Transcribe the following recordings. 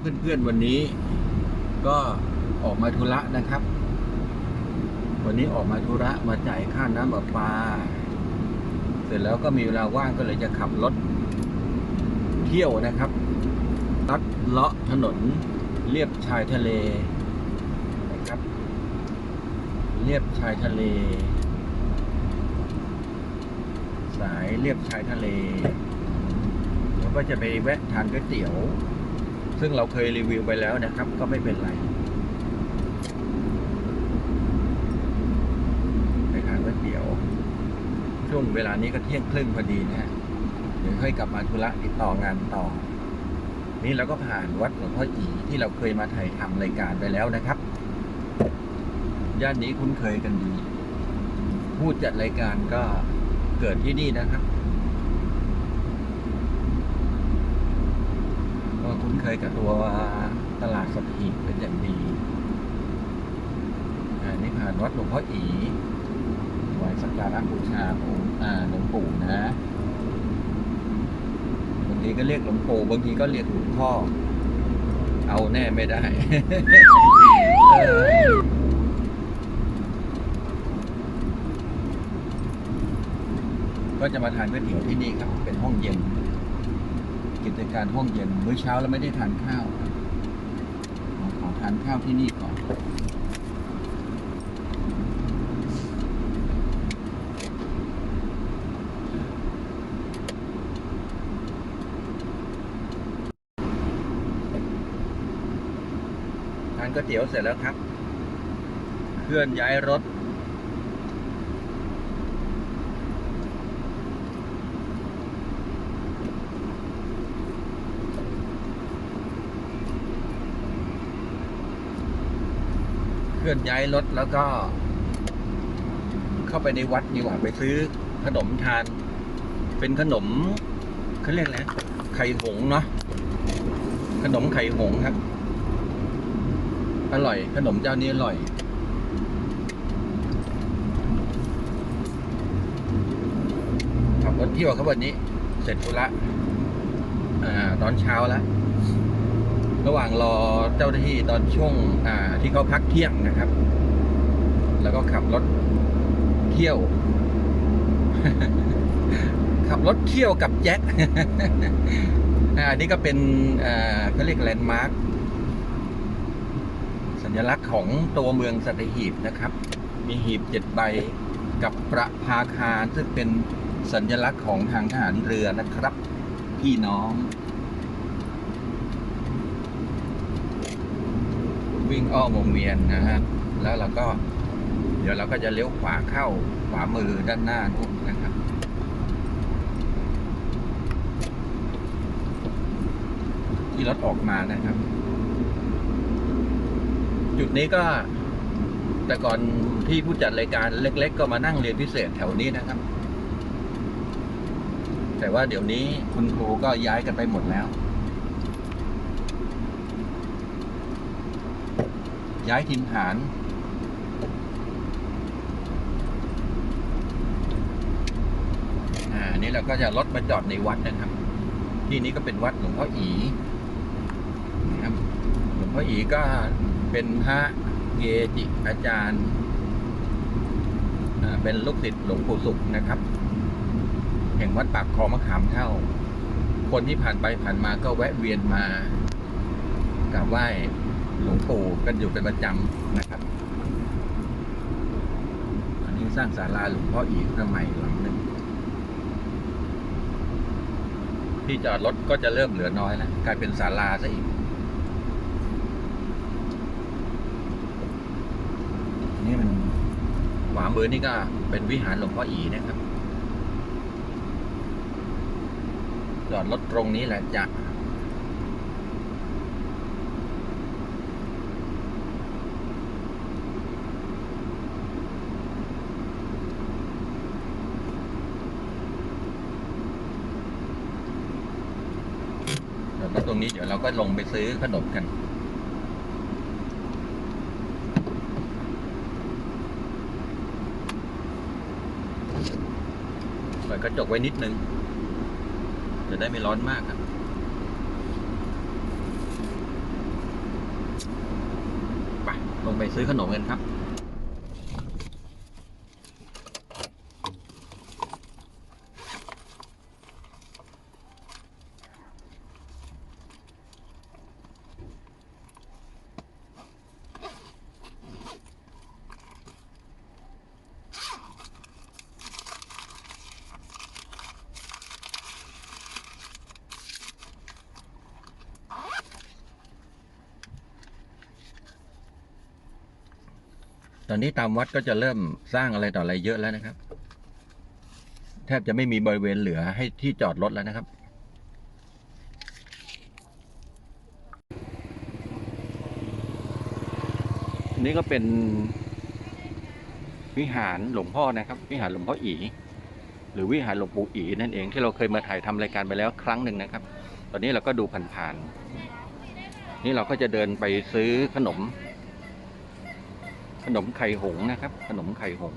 เพื่อนๆวันนี้ ก็ออกมาธุระนะครับ วันนี้ออกมาธุระมาจ่ายค่าน้ำประปา เสร็จแล้วก็มีเวลาว่างก็เลยจะขับรถเที่ยวนะครับลัดเลาะถนนเลียบชายทะเลนะครับเลียบชายทะเล สายเลียบชายทะเลแล้วก็จะไปแวะทานก๋วยเตี๋ยว ซึ่งเราเคยรีวิวไปแล้วนะครับ ก็ไม่เป็นไรไปทานก๋วยเตี๋ยว ช่วงเวลานี้ก็เที่ยงครึ่งพอดีนะฮะเดี๋ยวค่อยกลับมาธุระติดต่องานต่อ นี่เราก็ผ่านวัดหลวงพ่ออีที่เราเคยมาถ่ายทำรายการไปแล้วนะครับ ย่านนี้คุ้นเคยกันดีผู้จัดรายการก็เกิดที่นี่นะครับ ก็คุ้นเคยกับตัวตลาดสดหีบเป็นอย่างดีอันนี้ผ่านวัดหลวงพ่ออีวายสักการะบูชาองค์หลวงปู่นะบางทีก็เรียกหลวงปู่บางทีก็เรียกหลวงพ่อ เอาแน่ไม่ได้ก็จะมาทานก๋วยเตี๋ยวที่นี่ครับ เป็นห้องเย็น กิจการห้องเย็นมื้อเช้าเราไม่ได้ทานข้าวขอทานข้าวที่นี่ก่อนทานก๋วยเตี๋ยวเสร็จแล้วครับ เคลื่อนย้ายรถ เคลื่อนย้ายรถแล้วก็ เข้าไปในวัดดีกว่าไปซื้อขนมทาน เป็นขนมเขาเรียกอะไรไข่หงเนาะขนมไข่หงครับ อร่อย ขนมเจ้านี้อร่อยขับรถเที่ยวครับวันนี้ เสร็จธุระอ่าตอนเช้าแล้ว ระหว่างรอเจ้าหน้าที่ตอนช่วงที่เขาพักเที่ยงนะครับ แล้วก็ขับรถเที่ยว ขับรถเที่ยวกับแจ็คอันนี้ก็เป็นเขาเรียกแลนด์มาร์คสัญลักษณ์ของตัวเมืองสัตหีบนะครับ มีหีบเจ็ดใบกับประภาคารซึ่งเป็นสัญลักษณ์ของทางทหารเรือนะครับ พี่น้อง วิ่งอ้อมวงเวียนนะฮะแล้วเราก็ เดี๋ยวเราก็จะเลี้ยวขวาเข้าขวามือด้านหน้านู่นนะครับที่รถออกมานะครับ จุดนี้ก็ แต่ก่อนที่ผู้จัดรายการเล็ก ๆ ก็มานั่งเรียนพิเศษแถวนี้นะครับ แต่ว่าเดี๋ยวนี้คุณครูก็ย้ายกันไปหมดแล้ว ย้ายทีมฐาน อ่า นี่เราก็จะรถมาจอดในวัดนะครับ ที่นี้ก็เป็นวัดหลวงพ่ออีนะครับ หลวงพ่ออีก็เป็นพระเกจิอาจารย์เป็นลูกศิษย์หลวงปู่สุขนะครับ แห่งวัดปากคลองมะขามเท่า คนที่ผ่านไปผ่านมาก็แวะเวียนมากราบไหว้ หลวงปู่กันอยู่เป็นประจำนะครับ อันนี้สร้างศาลาหลวงพ่ออีกสมัยหลังหนึ่งที่จอดรถก็จะเริ่มเหลือน้อยแล้วกลายเป็นศาลาซะอีก นี่มันขวามือนี่ก็เป็นวิหารหลวงพ่ออีนะครับ จอดรถตรงนี้แหละจะ ก็ลงไปซื้อขนมกัน เปิดกระจกไว้นิดนึง จะได้ไม่ร้อนมากครับไปลงไปซื้อขนมกันครับ ตอนนี้ตามวัดก็จะเริ่มสร้างอะไรต่ออะไรเยอะแล้วนะครับ แทบจะไม่มีบริเวณเหลือให้ที่จอดรถแล้วนะครับนี่ก็เป็นวิหารหลวงพ่อนะครับ วิหารหลวงพ่ออีหรือวิหารหลวงปู่อีนั่นเองที่เราเคยมาถ่ายทำรายการไปแล้วครั้งหนึ่งนะครับ ตอนนี้เราก็ดูผ่านๆนี่เราก็จะเดินไปซื้อขนม ขนมไข่หงนะครับ ขนมไข่หง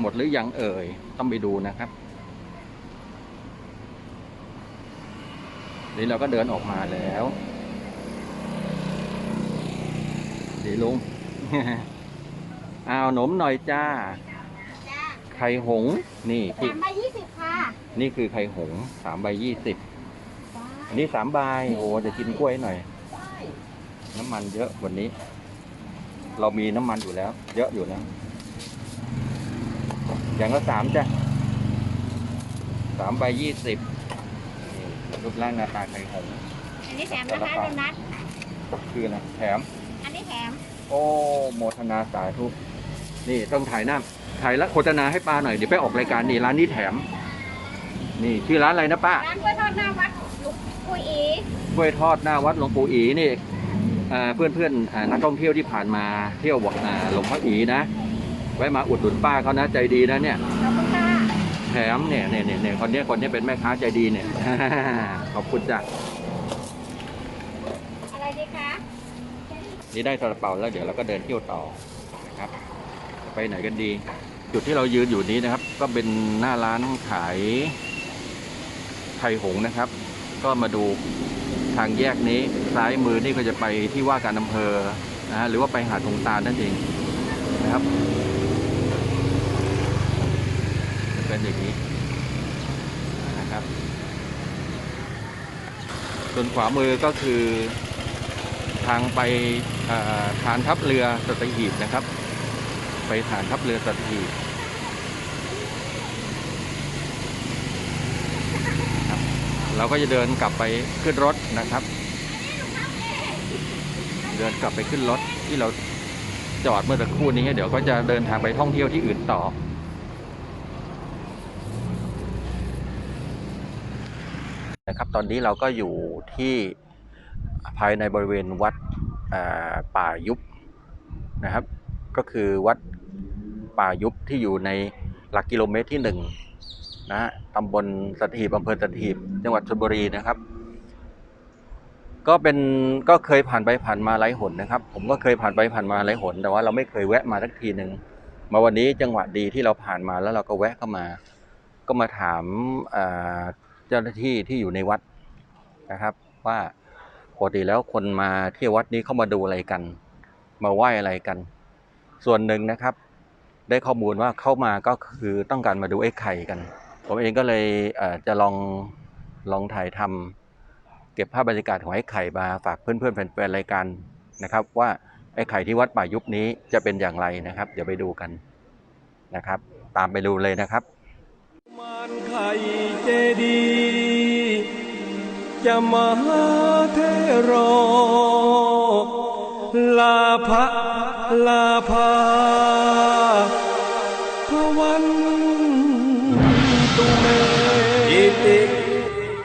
หมดหรือยังเอ่ย ต้องไปดูนะครับนี่เราก็เดินออกมาแล้วดีลุง เอาหนมหน่อยจ้า ไข่หงส์นี่ที่สามใบยี่สิบค่ะนี่คือไข่หงส์สามใบยี่สิบจ้าอันนี้สามใบโอ้จะกินกล้วยหน่อย น้ำมันเยอะวันนี้ เรามีน้ำมันอยู่แล้ว เยอะอยู่นะ อย่างละสามจ้ะสามใบยี่สิบนี่รูปร่างหน้าตาไข่หงส์ อันนี้แถมนะคะโดนัทคืออะไรแถม อันนี้แถม โอ้โมทนาสาธุนี่ต้องถ่ายหน้า ถ่ายและโฆษณาให้ป้าหน่อยเดี๋ยวไปออกรายการนี่ร้านนี้แถม นี่ชื่อร้านอะไรนะป้าร้านกล้วยทอดหน้าวัดลุกกุยอีกล้วยทอดหน้าวัดหลวงปู่อีนี่เพื่อนเพื่อนๆอ่านักท่องเที่ยวที่ผ่านมาเที่ยวบอกอ่าหลวงพ่ออีนะไว้มาอุดหนุนป้าเขานะใจดีนะเนี่ยขอบคุณค่ะแถมเนี่ยเนี่ยเนี่ยเนี่ยคนเนี้ยคนเนี้ยเป็นแม่ค้าใจดีเนี่ยขอบคุณจ้ะอะไรดีคะนี่ได้ซาลาเปาแล้วเดี๋ยวเราก็เดินเที่ยวต่อนะครับ ไปไหนกันดี จุดที่เรายืนอยู่นี้นะครับ ก็เป็นหน้าร้านขายไข่หงนะครับ ก็มาดูทางแยกนี้ซ้ายมือนี่ก็จะไปที่ว่าการอำเภอนะฮะหรือว่าไปหาดทงตาลนั่นเองนะครับเป็นอย่างนี้นะครับ ส่วนขวามือก็คือทางไปฐานทัพเรือสัตหีบนะครับ ไปฐานทัพเรือสัตหีบครับเราก็จะเดินกลับไปขึ้นรถนะครับ เดินกลับไปขึ้นรถที่เราจอดเมื่อสักครู่นี้ เดี๋ยวก็จะเดินทางไปท่องเที่ยวที่อื่นต่อ นะครับตอนนี้เราก็อยู่ที่ภายในบริเวณวัดป่ายุบนะครับ ก็คือวัดป่ายุบที่อยู่ในหลักกิโลเมตรที่หนึ่งนะฮะตำบลสถีบอำเภอสถีบจังหวัดชลบุรีนะครับ ก็เป็นก็เคยผ่านไปผ่านมาหลายหนนะครับ ผมก็เคยผ่านไปผ่านมาหลายหน แต่ว่าเราไม่เคยแวะมาสักทีหนึ่งมาวันนี้จังหวะดีที่เราผ่านมาแล้วเราก็แวะเข้ามา ก็มาถามเจ้าหน้าที่ที่อยู่ในวัดนะครับ ว่าปกติแล้วคนมาที่ววัดนี้เข้ามาดูอะไรกัน มาไหว้อะไรกัน ส่วนหนึ่งนะครับ ได้ข้อมูลว่าเข้ามาก็คือต้องการมาดูไอ้ไข่กัน ผมเองก็เลยเจะลองลองถ่ายทำเก็บภาพบรรยากาศของไอ้ไข่มาฝากเพื่อนๆแฟนๆรายการนะครับ ว่าไอ้ไข่ที่วัดป่ายุบนี้จะเป็นอย่างไรนะครับเดี๋ยวไปดูกันนะครับ ตามไปดูเลยนะครับมารไข่เจดีจะมาเทโรลาภะ ลาภาพวันตุเมอิติ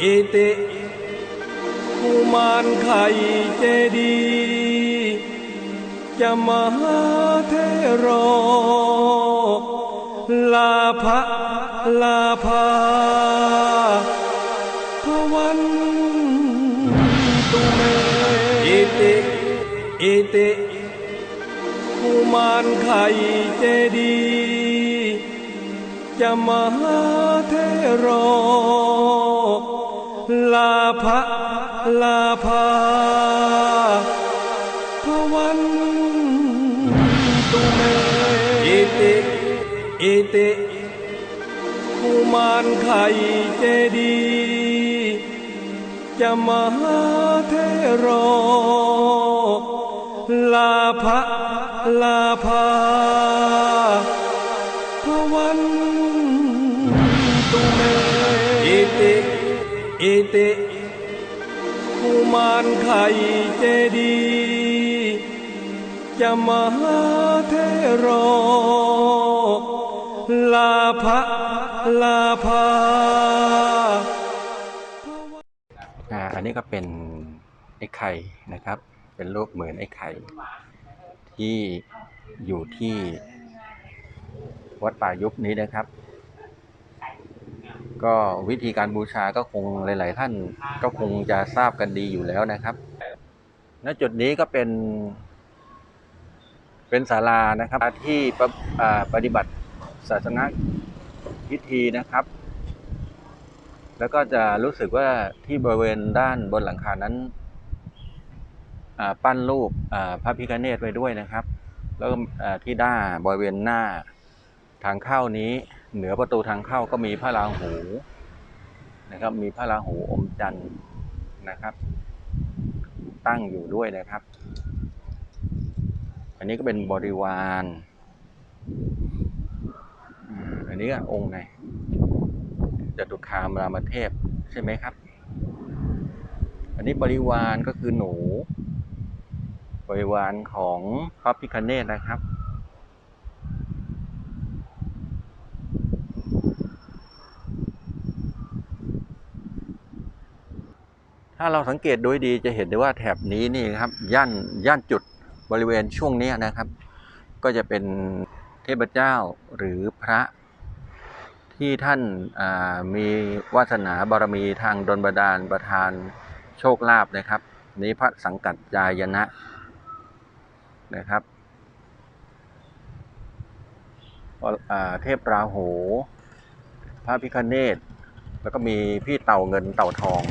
อิติกุมารไข่เจดีย์จะมาเทโรลาภะลาภาพวันตุเมอิติอิติ มารไข่เจดีย์จะมาเทรอลาภะลาภาพวันตุเมอิติอิติกุมารไข่เจดีย์จะมาเทรอลาภะ ลาภาพวันตุเมอิติอิติกุมารไข่เจดียจะมาเทรอลาภะลาภาอ่าอันนี้ก็เป็นไอ้ไข่นะครับ เป็นรูปเหมือนไอ้ไข่ ที่อยู่ที่วัดป่ายุบนี้นะครับ ก็วิธีการบูชาก็คงหลาย ๆ ท่านก็คงจะทราบกันดีอยู่แล้วนะครับ ณ จุดนี้ก็เป็น เป็นศาลานะครับที่ปปฏิบัติศาสนาพิธีนะครับ แล้วก็จะรู้สึกว่าที่บริเวณด้านบนหลังคานั้น ปั้นรูปพระพิฆเนศไว้ด้วยนะครับ แล้วก็ที่ด้าบริเวณหน้าทางเข้านี้เหนือประตูทางเข้าก็มีพระราหูนะครับ มีพระราหูอมจันทร์นะครับ ตั้งอยู่ด้วยนะครับ อันนี้ก็เป็นบริวารอันนี้ก็องค์ไหนจตุคามรามเทพใช่ไหมครับ อันนี้บริวารก็คือหนู บริวารของพระพิคเนตนะครับ ถ้าเราสังเกตโดยดีจะเห็นได้ว่าแถบนี้นี่ครับย่านย่านจุดบริเวณช่วงนี้นะครับ ก็จะเป็นเทพเจ้าหรือพระที่ท่านามีวาสนาบารมีทางดลบดาลประทานโชคลาภนะครับ นี้พระสังกัดจายนะ นะครับเทพราหูพระพิคเนตแล้วก็มีพี่เต่าเงินเต่าทอง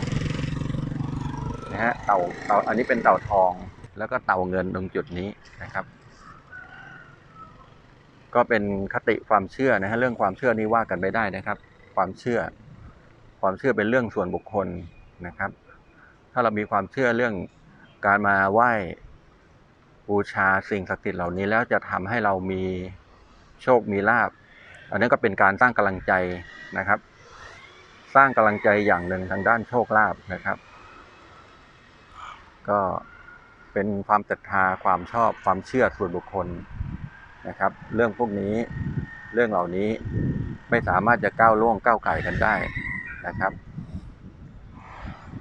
นะฮะเต่าเต่าอันนี้เป็นเต่าทองแล้วก็เต่าเงินตรงจุดนี้นะครับ ก็เป็นคติความเชื่อนะฮะเรื่องความเชื่อนี้ว่ากันไม่ได้นะครับ ความเชื่อ ความเชื่อเป็นเรื่องส่วนบุคคลนะครับ ถ้าเรามีความเชื่อเรื่องการมาไหว้ บูชาสิ่งศักดิ์สิทธิ์เหล่านี้แล้วจะทำให้เรามีโชคมีลาบ อันนั้ก็เป็นการสร้างกำลังใจนะครับ สร้างกำลังใจอย่างหนึ่งทางด้านโชคลาภนะครับ ก็เป็นความศรัทธาความชอบความเชื่อส่วนบุคคลนะครับ เรื่องพวกนี้เรื่องเหล่านี้ไม่สามารถจะก้าวล่วงก้าวไก่กันได้นะครับ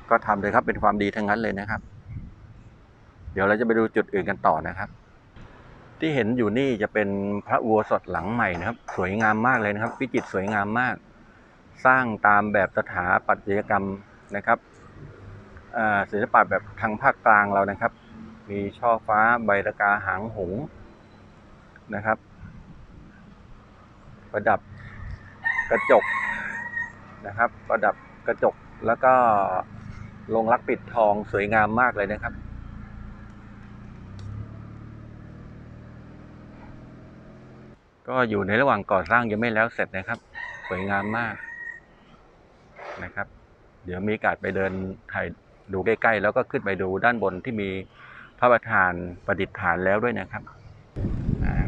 ก็ทำเลยครับเป็นความดีทั้งนั้นเลยนะครับ เดี๋ยวเราจะไปดูจุดอื่นกันต่อนะครับ ที่เห็นอยู่นี่จะเป็นพระอุโบสถหลังใหม่นะครับ สวยงามมากเลยนะครับ วิจิตรสวยงามมาก สร้างตามแบบสถาปัตยกรรมนะครับศิลปะแบบทางภาคกลางเรานะครับ มีช่อฟ้าใบระกาหางหงนะครับ ประดับกระจกนะครับ ประดับกระจกแล้วก็ลงรักปิดทองสวยงามมากเลยนะครับ ก็อยู่ในระหว่างก่อสร้างยังไม่แล้วเสร็จนะครับ สวยงามมากนะครับ เดี๋ยวมีโอกาสไปเดินถ่ายดูใกล้ๆ แล้วก็ขึ้นไปดูด้านบนที่มีพระประธานประดิษฐานแล้วด้วยนะครับ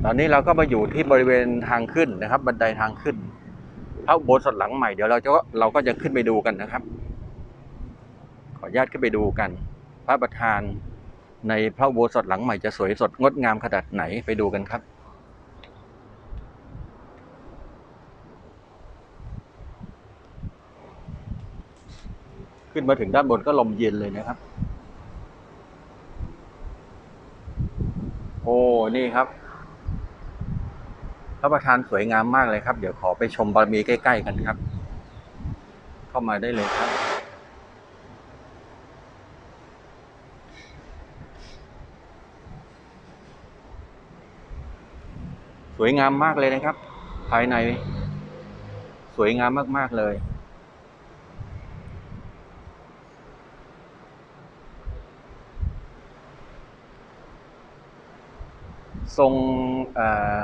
ตอนนี้เราก็มาอยู่ที่บริเวณทางขึ้นนะครับ บันไดทางขึ้นพระอุโบสถหลังใหม่เดี๋ยวเราจะเราก็จะขึ้นไปดูกันนะครับ ขออนุญาตขึ้นไปดูกัน พระประธานในพระอุโบสถหลังใหม่จะสวยสดงดงามขนาดไหนไปดูกันครับ ขึ้นมาถึงด้านบนก็ลมเย็นเลยนะครับ โอ้นี่ครับพระประธานสวยงามมากเลยครับ เดี๋ยวขอไปชมบารมีใกล้ ๆ กันครับ เข้ามาได้เลยครับ สวยงามมากเลยนะครับ ภายใน สวยงามมากๆเลย ทรง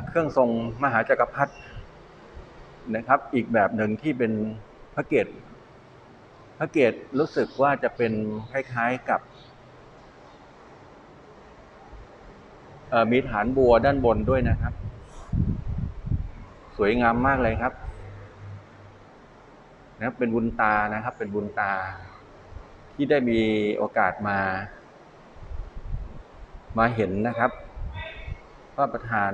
เครื่องทรงมหาจักรพรรดินะครับ อีกแบบหนึ่งที่เป็นพระเกศพระเกศรู้สึกว่าจะเป็นคล้ายๆกับมีฐานบัวด้านบนด้วยนะครับ สวยงามมากเลยครับนะบเป็นบุญตานะครับ เป็นบุญตา ที่ได้มีโอกาสมา มาเห็นนะครับ พระประธาน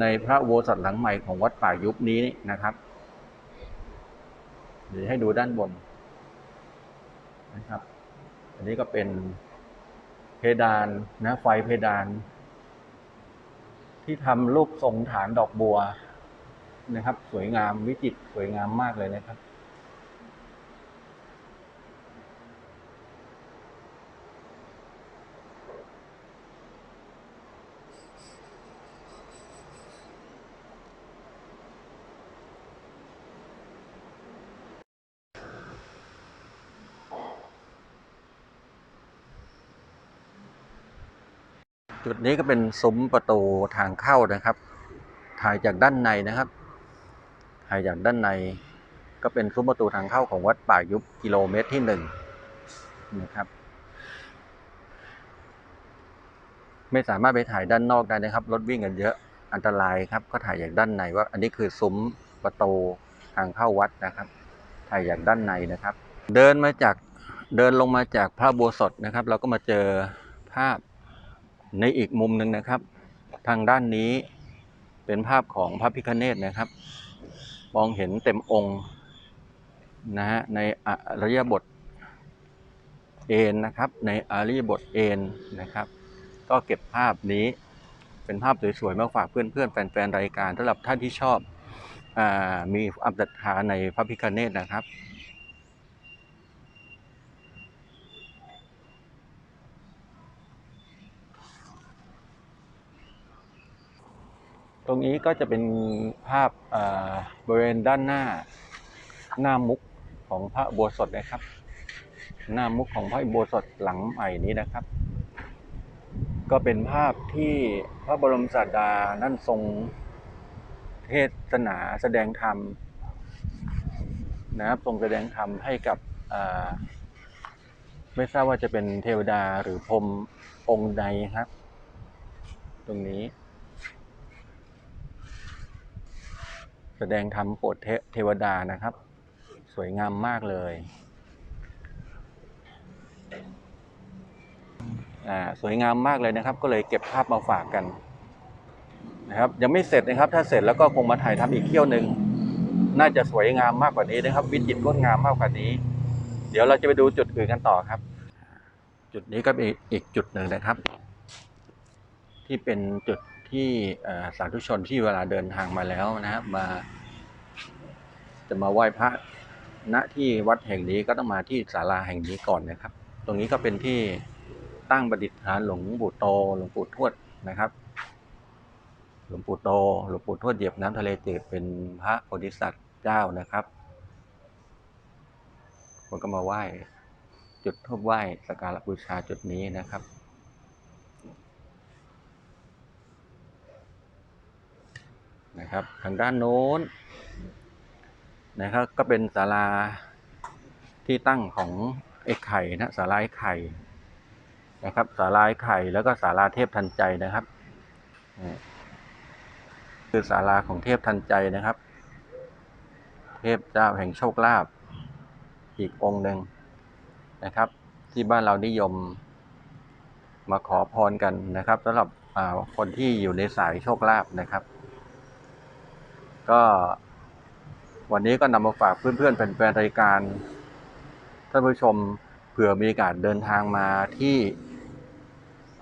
ในพระโบสถหลังใหม่ของวัดป่ายุบนี้นะครับเดี๋ยวให้ดูด้านบนนะครับ อันนี้ก็เป็นเพดานนะไฟเพดาน ที่ทำรูปทรงฐานดอกบัวนะครับ สวยงามวิจิตรสวยงามมากเลยนะครับ จุดนี้ก็เป็นซุ้มประตูทางเข้านะครับ ถ่ายจากด้านในนะครับ ถ่ายจากด้านใน ก็เป็นซุ้มประตูทางเข้าของวัดป่ายุบกิโลเมตรที่หนึ่งนะครับ ไม่สามารถไปถ่ายด้านนอกได้นะครับ รถวิ่งกันเยอะ อันตรายครับ ก็ถ่ายจากด้านในว่า อันนี้คือซุ้มประตูทางเข้าวัดนะครับ ถ่ายจากด้านในนะครับ เดินมาจาก เดินลงมาจากพระบัวสดนะครับ เราก็มาเจอภาพ ในอีกมุมหนึ่งนะครับ ทางด้านนี้เป็นภาพของพระพิคเนตนะครับ มองเห็นเต็มองค์นะฮะในอริยบทเอนนะครับ ในอริยบทเอนนะครับ ก็เก็บภาพนี้เป็นภาพสวยๆมาฝากเพื่อนๆแฟนๆรายการสำหรับท่านที่ชอบอมีอัปศรัทธาในพระพิคเนตนะครับ ตรงนี้ก็จะเป็นภาพบริเวณด้านหน้า หน้ามุกของพระโบสถนะครับ หน้ามุกของพระโบสถหลังใหม่นี้นะครับ ก็เป็นภาพที่พระบรมศาสดานั่นทรงเทศนาแสดงธรรมนะครับทรงแสดงธรรมให้กับไม่ทราบว่าจะเป็นเทวดาหรือพรมองค์ใดครับ ตรงนี้ แสดงธรรมโปรดเทวดานะครับ สวยงามมากเลยอ่าสวยงามมากเลยนะครับ ก็เลยเก็บภาพมาฝากกันนะครับยังไม่เสร็จนะครับ ถ้าเสร็จแล้วก็คงมาถ่ายทำอีกเที่ยวหนึ่งน่าจะสวยงามมากกว่านี้นะครับ วิจิตรงดงามมากกว่านี้ เดี๋ยวเราจะไปดูจุดอื่นกันต่อครับ จุดนี้ก็เป็นอีกจุดหนึ่งนะครับ ที่เป็นจุด ที่สาธุชนที่เวลาเดินทางมาแล้วนะครับมา จะมาไหว้พระณที่วัดแห่งนี้ก็ต้องมาที่ศาลาแห่งนี้ก่อนนะครับ ตรงนี้ก็เป็นที่ตั้งประดิษฐานหลวงปู่โตหลวงปู่ทวดนะครับหลวงปู่โตหลวงปู่ทวดเหยียบน้ำทะเลจืดเป็นพระโพธิสัตว์เจ้านะครับคนก็มาไหว้จุดทูบไหว้สักการะบูชาจุดนี้นะครับ นะครับ ทางด้านโน้นนะครับก็เป็นศาลาที่ตั้งของไอ้ไข่นะศาลาไอ้ไข่นะครับศาลาไอ้ไข่แล้วก็ศาลาเทพทันใจนะครับคือศาลาของเทพทันใจนะครับ เทพเจ้าแห่งโชคลาภอีกองค์หนึ่งนะครับ ที่บ้านเรานิยมมาขอพรกันนะครับสำหรับคนที่อยู่ในสายโชคลาภนะครับ ก็วันนี้ก็นำมาฝากเพื่อนๆแฟนๆรายการท่านผู้ชมเผื่อมีโอกาสเดินทางมาที่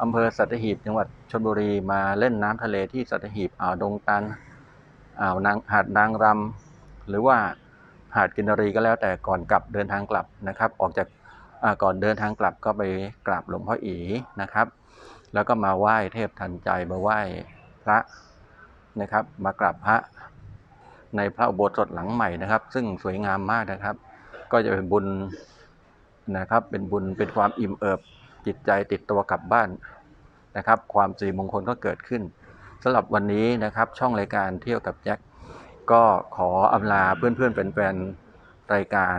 อำเภอสัตหีบจังหวัดชลบุรีมาเล่นน้ำทะเลที่สัตหีบอ่าวดงตันอ่าวนางหาดนางรำหรือว่าหาดกินรีก็แล้วแต่ก่อนกลับเดินทางกลับนะครับ ออกจากาก่อนเดินทางกลับก็ไปกราบหลวงพ่ออีนะครับ แล้วก็มาไหว้เทพทันใจมาไหว้พระนะครับ มากราบพระ ในพระอุโบสถหลังใหม่นะครับ ซึ่งสวยงามมากนะครับ ก็จะเป็นบุญนะครับ เป็นบุญเป็นความอิ่มเอิบจิตใจติดตัวกลับบ้านนะครับ ความสิริมงคลก็เกิดขึ้นสำหรับวันนี้นะครับ ช่องรายการเที่ยวกับแจ็คก็ขออำลาเพื่อนๆแฟนรายการ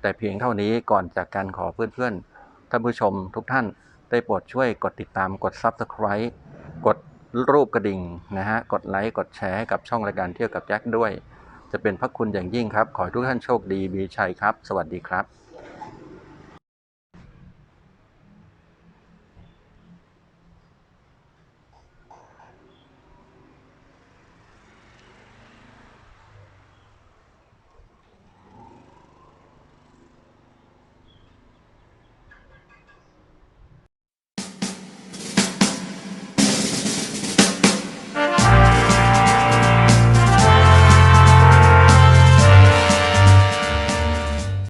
แต่เพียงเท่านี้ก่อนจากการขอเพื่อนๆท่านผู้ชมทุกท่านได้โปรดช่วยกดติดตามกด Subscribe กด รูปกระดิ่งนะฮะ กดไลค์ กดแชร์ให้กับช่องรายการเที่ยวกับแจ็คด้วย จะเป็นพระคุณอย่างยิ่งครับ ขอให้ทุกท่านโชคดีมีชัยครับ สวัสดีครับ